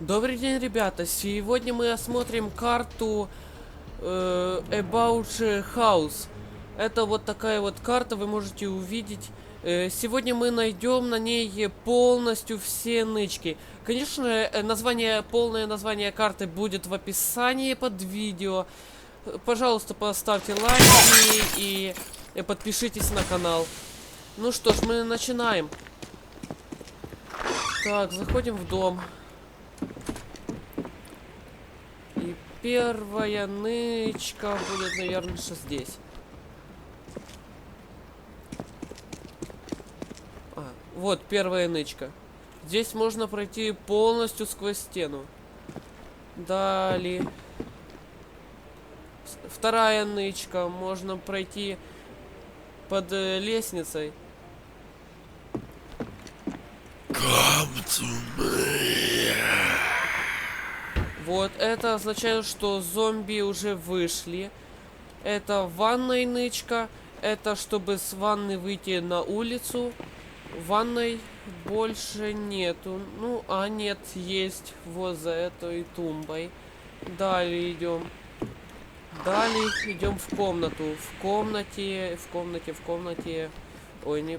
Добрый день, ребята! Сегодня мы осмотрим карту э, About House. Это вот такая вот карта, вы можете увидеть. Э, сегодня мы найдем на ней полностью все нычки. Конечно, э, название, полное название карты будет в описании под видео. Пожалуйста, поставьте лайки и э, подпишитесь на канал. Ну что ж, мы начинаем. Так, заходим в дом. И первая нычка будет, наверное, что здесь. А, вот первая нычка. Здесь можно пройти полностью сквозь стену. Далее. Вторая нычка. Можно пройти под э, лестницей. Вот, это означает, что зомби уже вышли. Это ванная нычка. Это чтобы с ванны выйти на улицу. Ванной больше нету. Ну, а нет, есть вот за этой тумбой. Далее идем. Далее идем в комнату. В комнате, в комнате, в комнате. Ой, не...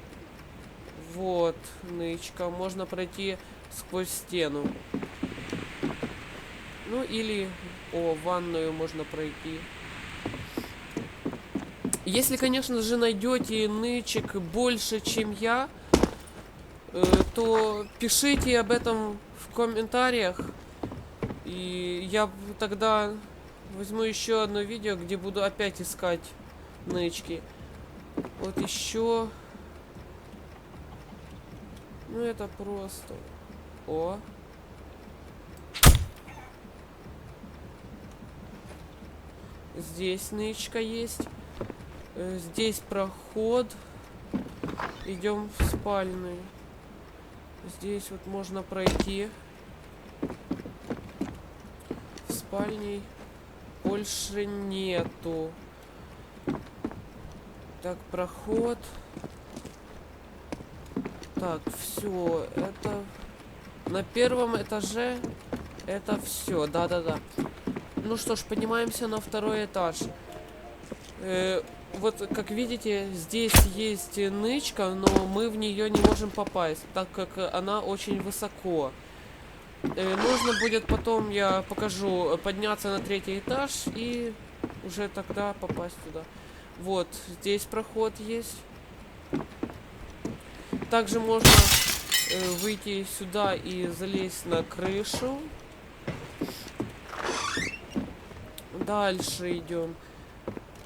Вот, нычка. Можно пройти сквозь стену. Ну или о, ванную можно пройти. Если, конечно же, найдете нычек больше, чем я, э, то пишите об этом в комментариях. И я тогда возьму еще одно видео, где буду опять искать нычки. Вот еще. Ну это просто. О. Здесь нычка есть. Э, Здесь проход. Идем в спальную. Здесь вот можно пройти. В спальне больше нету. Так, проход. Так, все, это на первом этаже это все, да-да-да. Ну что ж, поднимаемся на второй этаж. Э, вот, как видите, здесь есть нычка, но мы в нее не можем попасть, так как она очень высоко. Э, нужно будет потом, я покажу, подняться на третий этаж и уже тогда попасть туда. Вот, здесь проход есть. Также можно э, выйти сюда и залезть на крышу. Дальше идем.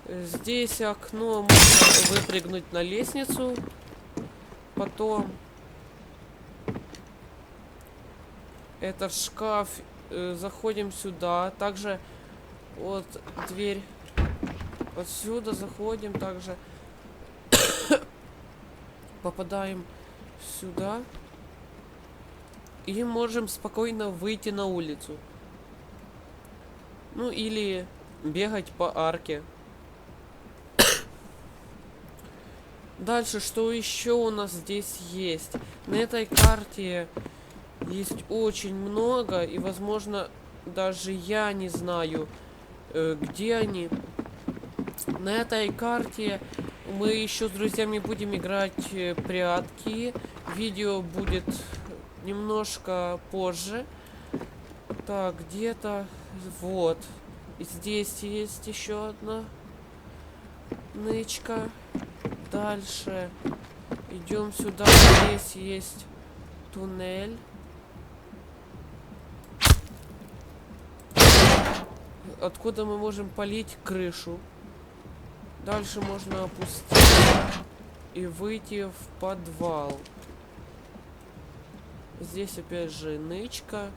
Здесь окно можно выпрыгнуть на лестницу. Потом этот шкаф. э, заходим сюда. Также вот дверь отсюда заходим. Также попадаем сюда. И можем спокойно выйти на улицу. Ну или бегать по арке. Дальше, что еще у нас здесь есть? На этой карте есть очень много, и, возможно, даже я не знаю, э, где они. На этой карте мы еще с друзьями будем играть э, прятки. Видео будет немножко позже. Так, где-то вот. И здесь есть еще одна нычка. Дальше идем сюда. Здесь есть туннель. Откуда мы можем полить крышу. Дальше можно опустить и выйти в подвал. Здесь опять же нычка.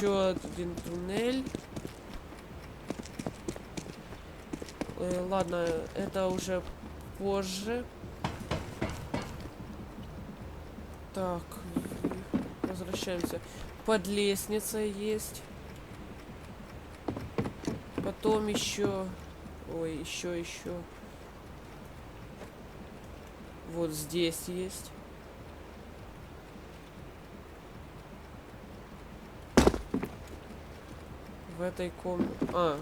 Еще один туннель. Э, ладно, это уже позже. Так, возвращаемся. Под лестницей есть. Потом еще... Ой, еще, еще. Вот здесь есть. В этой комнате... А,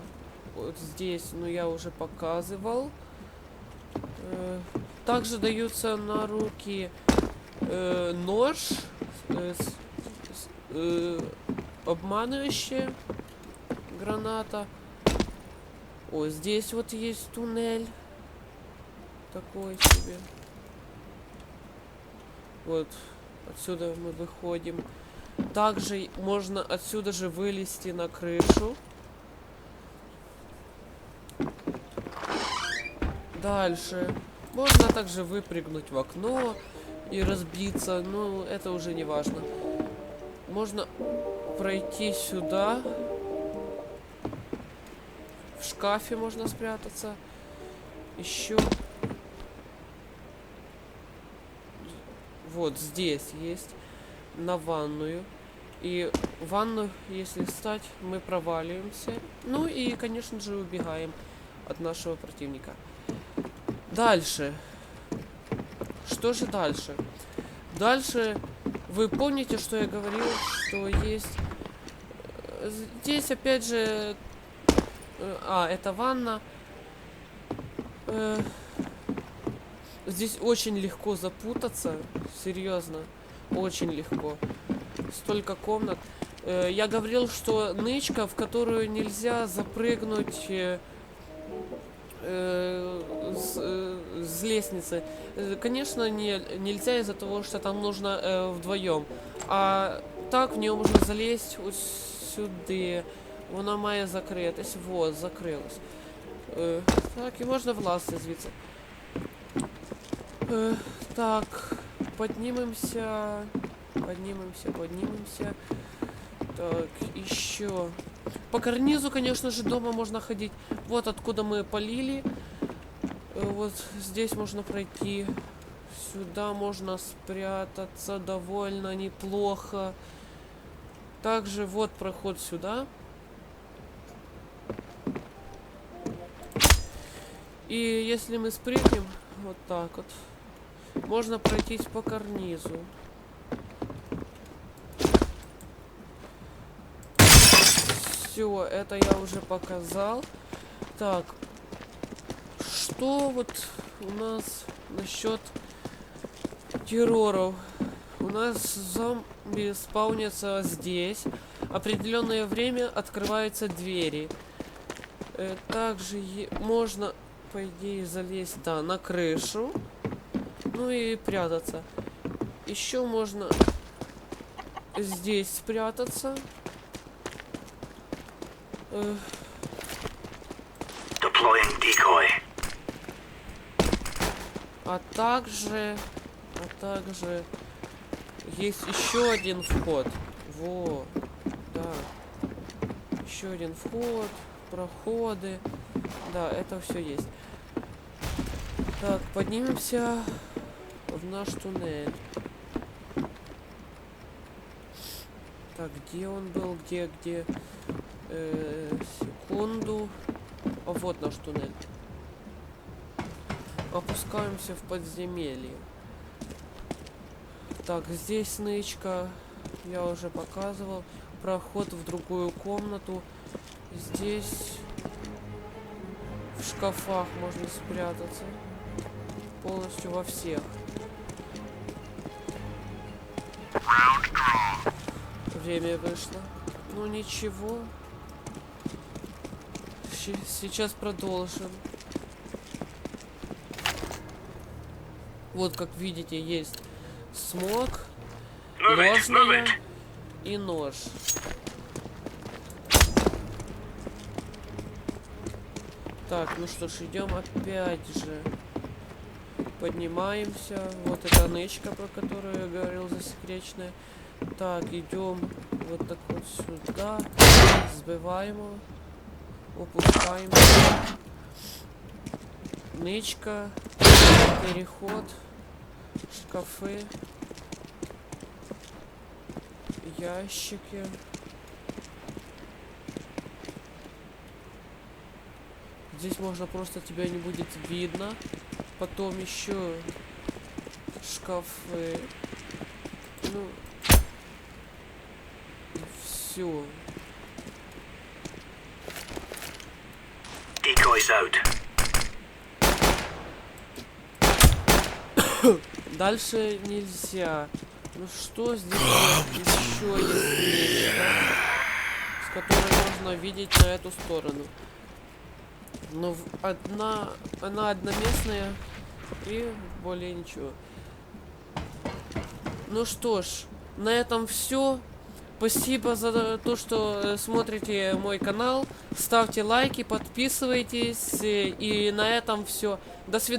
вот здесь, ну я уже показывал. Э, также даются на руки э, нож, э, с- э, обманывающая граната. О, здесь вот есть туннель. Такой себе. Вот, отсюда мы выходим. Также можно отсюда же вылезти на крышу. Дальше. Можно также выпрыгнуть в окно и разбиться, но это уже не важно. Можно пройти сюда. В шкафе можно спрятаться. Еще. Вот здесь есть. На ванную. И в ванну, если встать, мы проваливаемся. Ну и, конечно же, убегаем от нашего противника. Дальше. Что же дальше? Дальше вы помните, что я говорил, что есть... э, Здесь опять же... э, А, это ванна. Э, Здесь очень легко запутаться. Серьезно. Очень легко. Столько комнат. Э, Я говорил, что нычка, в которую нельзя запрыгнуть э, э, с, э, с лестницы. Э, Конечно, не, нельзя из-за того, что там нужно э, вдвоем. А так в нее можно залезть вот сюди. Вона має закритись. Вот, закрилась. Е, так, і можна власти звідси. Е, так, поднимемся. Поднимемся, поднимемся. Так, еще. По карнизу, конечно же, дома можно ходить. Вот откуда мы полили. Вот здесь можно пройти. Сюда можно спрятаться довольно неплохо. Также вот проход сюда. И если мы спрыгнем, вот так вот, можно пройтись по карнизу. Все, это я уже показал. Так, что вот у нас насчет терроров? У нас зомби спаунятся здесь. Определенное время открываются двери. Э, Также можно, по идее, залезть, да, на крышу. Ну и прятаться. Еще можно здесь спрятаться. А также, а также есть еще один вход. Во, да. Еще один вход, проходы. Да, это все есть. Так, поднимемся в наш туннель. Так, где он был? Где, где? Э, секунду. А вот наш туннель. Опускаемся в подземелье. Так, здесь нычка. Я уже показывал. Проход в другую комнату. Здесь в шкафах можно спрятаться. Полностью во всех. Время вышло. Ну ничего. Сейчас продолжим. Вот как видите, есть смог, it. и нож. Так, ну что ж, идем опять же. Поднимаемся. Вот эта нычка, про которую я говорил, засекреченная. Так, идем вот так вот сюда. Сбиваем. Опускаем. Нычка. Переход. Шкафы. Ящики. Здесь можно просто тебя не будет видно. Потом еще шкафы. Ну, все. Out. Дальше нельзя. Ну что здесь еще есть с которой можно видеть на эту сторону. Но одна, она одноместная и более ничего. Ну что ж, на этом все. Спасибо за то, что э, смотрите мой канал. Ставьте лайки, подписывайтесь. э, И на этом все. До свидания.